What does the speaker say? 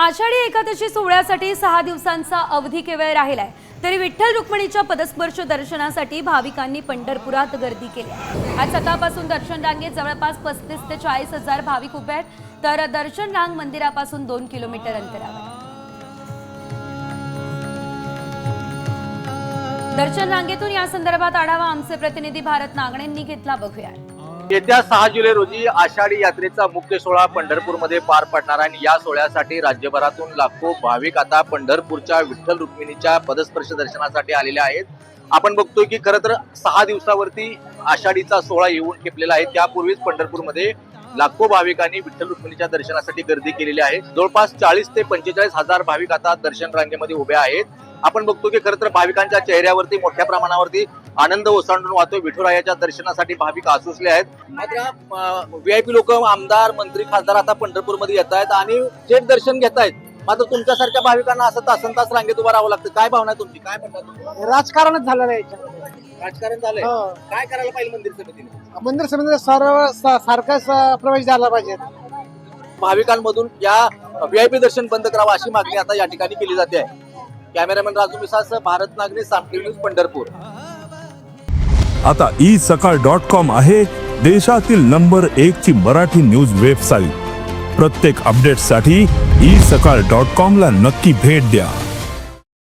आषाढी एकादशी सोहळ्यासाठी सहा दिवसांचा अवधी केवळ राहिलाय. तरी विठ्ठल रुक्मिणीच्या पदस्पर्श दर्शनासाठी भाविकांनी पंढरपुरात गर्दी केली. आहे. आज सकाळपासून दर्शन रांगेत जवळपास पस्तीस ते चाळीस हजार भाविक उभे आहेत. तर दर्शन रांग मंदिरापासून दोन किलोमीटर अंतरावर दर्शन रांगेतून या संदर्भात आढावा आमचे प्रतिनिधी भारत नागणेंनी घेतला. बघूया येत्या सहा जुलै रोजी आषाढी यात्रेचा मुख्य सोहळा पंढरपूरमध्ये पार पडणार आहे. आणि या सोहळ्यासाठी राज्यभरातून लाखो भाविक आता पंढरपूरच्या विठ्ठल रुक्मिणीच्या पदस्पर्श दर्शनासाठी आलेले आहेत. आपण बघतोय की खरं तर सहा दिवसावरती आषाढीचा सोहळा येऊन ठेपलेला आहे. त्यापूर्वीच पंढरपूरमध्ये लाखो भाविकांनी विठ्ठल रुक्मिणीच्या दर्शनासाठी गर्दी केलेली आहे. जवळपास चाळीस ते पंचेचाळीस हजार भाविक आता दर्शन रांगेमध्ये उभे आहेत. आपण बघतो की खरं तर भाविकांच्या चेहऱ्यावरती मोठ्या प्रमाणावरती आनंद ओसंडून वाहतो विठुरायाच्या दर्शनासाठी भाविक आसुसले आहेत. मात्र व्हीआयपी लोक आमदार मंत्री खासदार आता पंढरपूरमध्ये येत आहेत आणि थेट दर्शन घेत आहेत मात्र तुमच्यासारख्या भाविकांना असं तासन तास रांगेत उभं राहावं लागतं. काय भावना आहे तुमची? काय म्हणतात? राजकारणच झालेलं आहे याच्यामध्ये. राजकारण झालंय. हो. काय करायला पाहिजे मंदिर समितीने? मंदिर समिती सर्व सा- सारखाच अं, प्रवेश झाला पाहिजे. भाविकांमधून या व्हीआयपी दर्शन बंद करावं अशी मागणी आता या ठिकाणी केली जाते आहे. कॅमेरामॅन राजू मिसास भारत नागरी सामटी न्यूज पंढरपूर. आता ई सकाळ डॉट कॉम आहे देशातील नंबर एक ची मराठी न्यूज वेबसाईट. प्रत्येक अपडेटसाठी ई सकाळ डॉट कॉम ला नक्की भेट द्या.